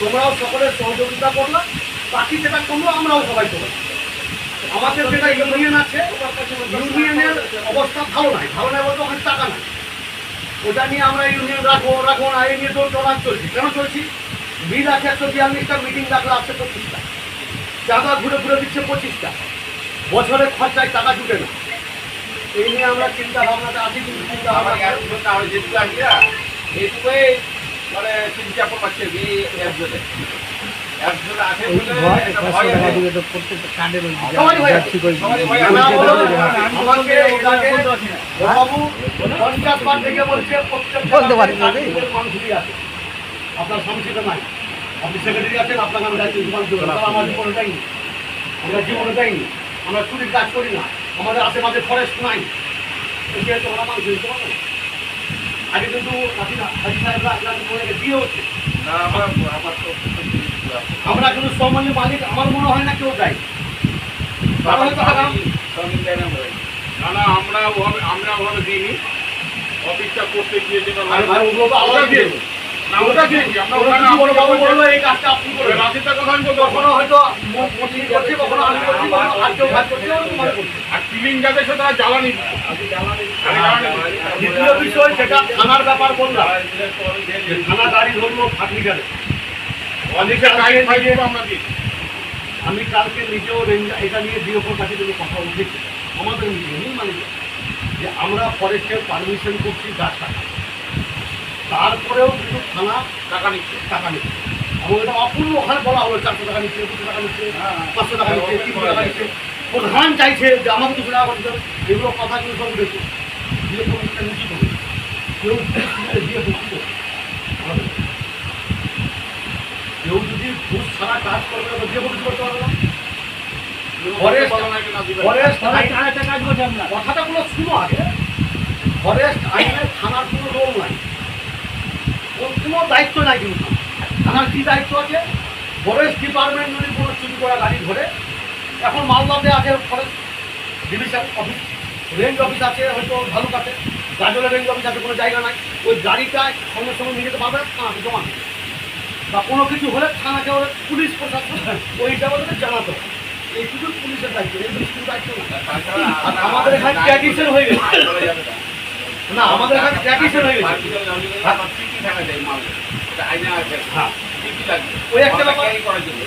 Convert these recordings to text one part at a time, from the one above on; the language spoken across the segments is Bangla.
তোমরাও সকলের সহযোগিতা করলাম বাকি যেটা করল আমরাও সবাই করলাম। আমাদের যেটা ইউনিয়ন আছে ইউনিয়নের অবস্থা ভালো নাই। ভালো নাই বলতে ওখানে টাকা নাই। ওটা নিয়ে আমরা ইউনিয়ন রাখব রাখব না এই নিয়ে তো চলার চলছি। কেন চলছি? বিল আছে একশো বিয়াল্লিশটা মিটিং ডাকলে আসছে পঁচিশটা। চাঁদা ঘুরে ঘুরে দিচ্ছে পঁচিশটা। বছরের খরচায় টাকা জুটে না। এই নিয়ে আমরা চিন্তা ভাবনাটা আছি কিন্তু চিন্তা ভাবনা হয় যেটুকু আসবে এইটুকুই মানে চিন্তা এই একজনে আপনার সংসদে নাই। আপনি সেক্রেটারি আছেন আপনাকে আমি দায়িত্ব জীবন দেবো না। তারা আমার জীবনে দেয়নি। আমরা জীবনে দেয়নি। আমরা চুরির কাজ করি না। আমাদের আশেপাশে ফরেস্ট নাই। মানুষ। আগে কিন্তু আমার কিন্তু সম্মানীয় মালিক আমার মনে হয় না কেউ দেয় না না আমরা আমরা ওভাবে দিইনি। অফিসটা করতে গিয়ে যেটা আরে কিলিং যাদের সাথে জ্বালানি দ্বিতীয় বিষয় যেটা থানার ব্যাপার বললাম। থানা গাড়ি ধরলো আমরা দিই। আমি কালকে নিজেও রেঞ্জ- এটা নিয়ে ডিওপোর কাছে যদি কথা উঠেছি। আমাদের নিজেই মানে যে আমরা ফরেস্টের পারমিশন করছি গাছ কাটা তারপরেও কিন্তু থানা টাকা নিচ্ছে। টাকা নিচ্ছে। এবং এটা অপূর্ণ ওখানে বলা হলো চারশো টাকা নিচ্ছে দুশো টাকা নিচ্ছে পাঁচশো টাকা নিচ্ছে তিনশো টাকা নিচ্ছে। প্রধান চাইছে যে আমাকে দুশো টাকা করতে হবে। এগুলো কথা কিন্তু সব উঠেছে। দিয়ে কোনো নিশ্চিত হবে কেউ দিয়ে বুঝতে কেউ যদি ঘুষ ছাড়া কাজ করবে তো দিয়ে বুঝতে করতে পারবে না কথাটা গুলো শুনো আগে ফরেস্ট আইনের থানার কোনো রোল নাই ওর নাই কিন্তু থানার কি দায়িত্ব আছে ফরেস্ট ডিপার্টমেন্ট যদি কোনো চুরি করা গাড়ি ধরে এখন মালদাতে আছে forest division office range office আছে হয়তো ভালুকাতে গাজলের রেঞ্জ অফিস আছে কোনো জায়গা নাই ওই গাড়িটা সঙ্গে সঙ্গে নিয়ে যেতে পারবে থানাতে জমা বা কোনো কিছু হলে থানাকে ওরা পুলিশ প্রশাসন ওইটা ওদের জানাতে হবে এইটুকু পুলিশের দায়িত্ব এই পুলিশের দায়িত্ব না আমাদের এখানে ট্র্যাডিশন হয়ে গেছে না আমাদের এখানে ট্র্যাডিশন হয়ে গেছে আছে। হ্যাঁ। ওই একটা ব্যাপার। করার জন্য?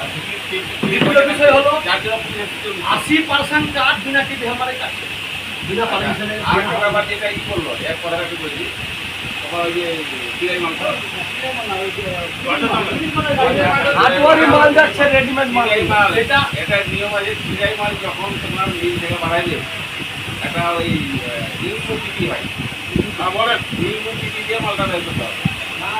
আর চিঠি- চিঠি- দ্বিতীয় বিষয় হলো যার জন্য পুলিশ কিছু- আশি পার্সেন্ট কাজ বিনা টিপে আমাদের কাছে বিনা পারমিশনে আর একটা ব্যাপার যেটা ই করল এক কথা একটু বলছি তখন ওই যে বিরিয়ানি মাংস? হাটুয়ারি মাল যাচ্ছে রেডিমেড মাল। এটা এটা নিয়ম আছে বিরিয়ানি মাল যখন তোমার মিল থেকে বাড়াইলে একটা ওই নিউমো চিঠি হয়। হ্যাঁ বলেন নিউমো দিয়ে মালটা বের করতে হবে।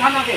থানাকে।